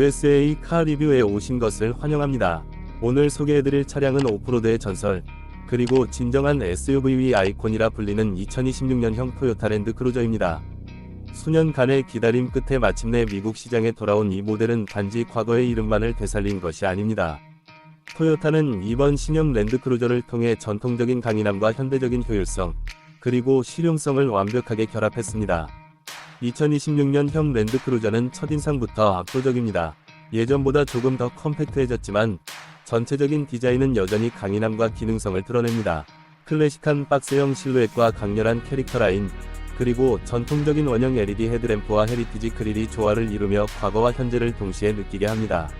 USA 카 리뷰에 오신 것을 환영합니다. 오늘 소개해드릴 차량은 오프로드의 전설, 그리고 진정한 SUV 아이콘이라 불리는 2026년형 토요타 랜드 크루저입니다. 수년간의 기다림 끝에 마침내 미국 시장에 돌아온 이 모델은 단지 과거의 이름만을 되살린 것이 아닙니다. 토요타는 이번 신형 랜드크루저를 통해 전통적인 강인함과 현대적인 효율성, 그리고 실용성을 완벽하게 결합했습니다. 2026년형 랜드크루저는 첫인상부터 압도적입니다. 예전보다 조금 더 컴팩트해졌지만 전체적인 디자인은 여전히 강인함과 기능성을 드러냅니다. 클래식한 박스형 실루엣과 강렬한 캐릭터 라인, 그리고 전통적인 원형 LED 헤드램프와 헤리티지 그릴이 조화를 이루며 과거와 현재를 동시에 느끼게 합니다.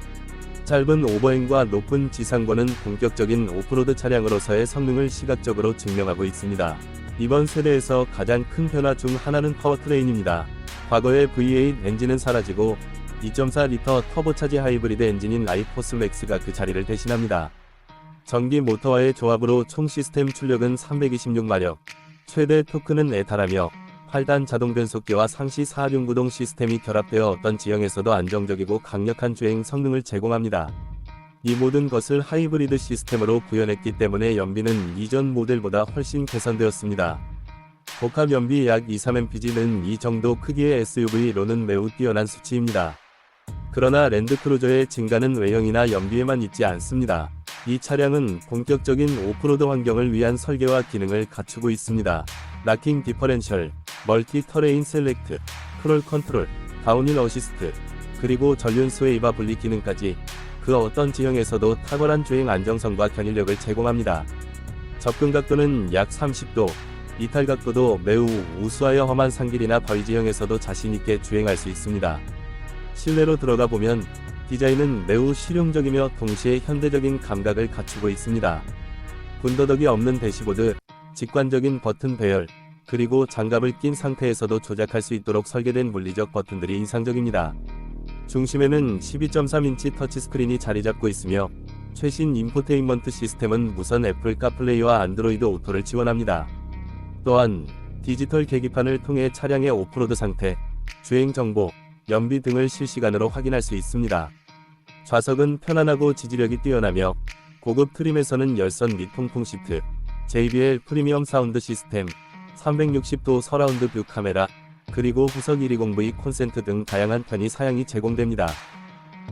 짧은 오버행과 높은 지상권은 본격적인 오프로드 차량으로서의 성능을 시각적으로 증명하고 있습니다. 이번 세대에서 가장 큰 변화 중 하나는 파워트레인입니다. 과거의 V8 엔진은 사라지고 2.4리터 터보차지 하이브리드 엔진인 아이포스 맥스가 그 자리를 대신합니다. 전기 모터와의 조합으로 총 시스템 출력은 326마력, 최대 토크는 에달하며 8단 자동 변속기와 상시 4륜 구동 시스템이 결합되어 어떤 지형에서도 안정적이고 강력한 주행 성능을 제공합니다. 이 모든 것을 하이브리드 시스템으로 구현했기 때문에 연비는 이전 모델보다 훨씬 개선되었습니다. 복합 연비 약 23mpg는 이 정도 크기의 SUV로는 매우 뛰어난 수치입니다. 그러나 랜드크루저의 증가는 외형이나 연비에만 있지 않습니다. 이 차량은 본격적인 오프로드 환경을 위한 설계와 기능을 갖추고 있습니다. 락킹 디퍼렌셜, 멀티 터레인 셀렉트, 크롤 컨트롤, 다운힐 어시스트, 그리고 전륜 스웨이바 분리 기능까지 그 어떤 지형에서도 탁월한 주행 안정성과 견인력을 제공합니다. 접근 각도는 약 30도, 이탈 각도도 매우 우수하여 험한 산길이나 바위 지형에서도 자신있게 주행할 수 있습니다. 실내로 들어가 보면 디자인은 매우 실용적이며 동시에 현대적인 감각을 갖추고 있습니다. 군더더기 없는 대시보드, 직관적인 버튼 배열, 그리고 장갑을 낀 상태에서도 조작할 수 있도록 설계된 물리적 버튼들이 인상적입니다. 중심에는 12.3인치 터치스크린이 자리 잡고 있으며 최신 인포테인먼트 시스템은 무선 애플 카플레이와 안드로이드 오토를 지원합니다. 또한 디지털 계기판을 통해 차량의 오프로드 상태, 주행 정보, 연비 등을 실시간으로 확인할 수 있습니다. 좌석은 편안하고 지지력이 뛰어나며 고급 트림에서는 열선 및 통풍 시트, JBL 프리미엄 사운드 시스템, 360도 서라운드 뷰 카메라, 그리고 후석 120V 콘센트 등 다양한 편의 사양이 제공됩니다.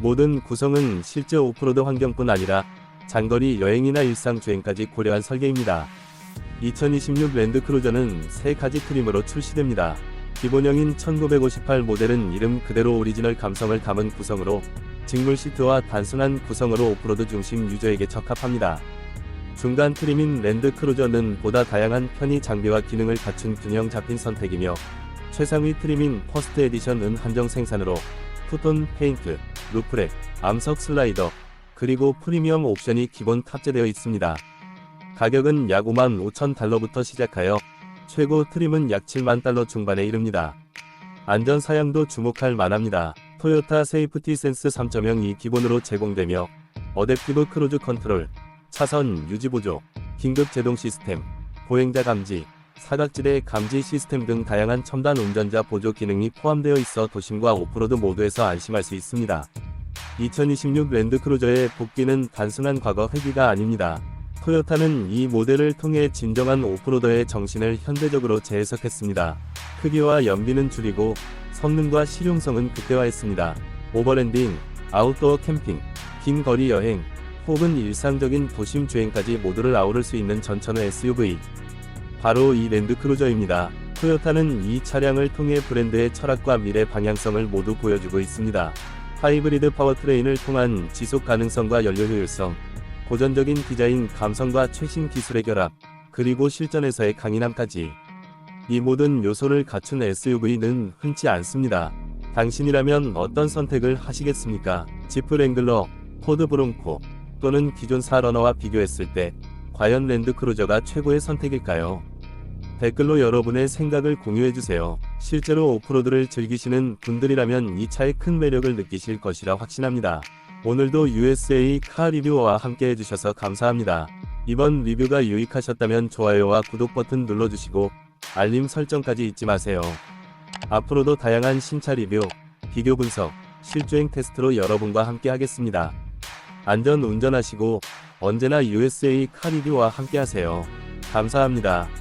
모든 구성은 실제 오프로드 환경뿐 아니라 장거리 여행이나 일상 주행까지 고려한 설계입니다. 2026 랜드크루저는 세 가지 트림으로 출시됩니다. 기본형인 1958 모델은 이름 그대로 오리지널 감성을 담은 구성으로 직물 시트와 단순한 구성으로 오프로드 중심 유저에게 적합합니다. 중간 트림인 랜드 크루저는 보다 다양한 편의 장비와 기능을 갖춘 균형 잡힌 선택이며 최상위 트림인 퍼스트 에디션은 한정 생산으로 투톤 페인트, 루프렉, 암석 슬라이더, 그리고 프리미엄 옵션이 기본 탑재되어 있습니다. 가격은 약 5만 5천 달러부터 시작하여 최고 트림은 약 7만 달러 중반에 이릅니다. 안전 사양도 주목할 만합니다. 토요타 세이프티 센스 3.0이 기본으로 제공되며 어댑티브 크루즈 컨트롤, 차선 유지 보조, 긴급 제동 시스템, 보행자 감지, 사각지대 감지 시스템 등 다양한 첨단 운전자 보조 기능이 포함되어 있어 도심과 오프로드 모두에서 안심할 수 있습니다. 2026 랜드크루저의 복귀는 단순한 과거 회귀가 아닙니다. 토요타는 이 모델을 통해 진정한 오프로더의 정신을 현대적으로 재해석했습니다. 크기와 연비는 줄이고 성능과 실용성은 극대화했습니다. 오버랜딩, 아웃도어 캠핑, 긴 거리 여행, 혹은 일상적인 도심 주행까지 모두를 아우를 수 있는 전천후 SUV. 바로 이 랜드크루저입니다. 토요타는 이 차량을 통해 브랜드의 철학과 미래 방향성을 모두 보여주고 있습니다. 하이브리드 파워트레인을 통한 지속 가능성과 연료 효율성, 고전적인 디자인 감성과 최신 기술의 결합, 그리고 실전에서의 강인함까지. 이 모든 요소를 갖춘 SUV는 흔치 않습니다. 당신이라면 어떤 선택을 하시겠습니까? 지프 랭글러, 포드 브론코, 또는 기존 사러너와 비교했을 때 과연 랜드크루저가 최고의 선택일까요? 댓글로 여러분의 생각을 공유해주세요. 실제로 오프로드를 즐기시는 분들이라면 이 차의 큰 매력을 느끼실 것이라 확신합니다. 오늘도 USA 카 리뷰와 함께 해주셔서 감사합니다. 이번 리뷰가 유익하셨다면 좋아요와 구독 버튼 눌러주시고 알림 설정까지 잊지 마세요. 앞으로도 다양한 신차 리뷰, 비교 분석, 실주행 테스트로 여러분과 함께 하겠습니다. 안전 운전하시고 언제나 USA 카리뷰와 함께 하세요. 감사합니다.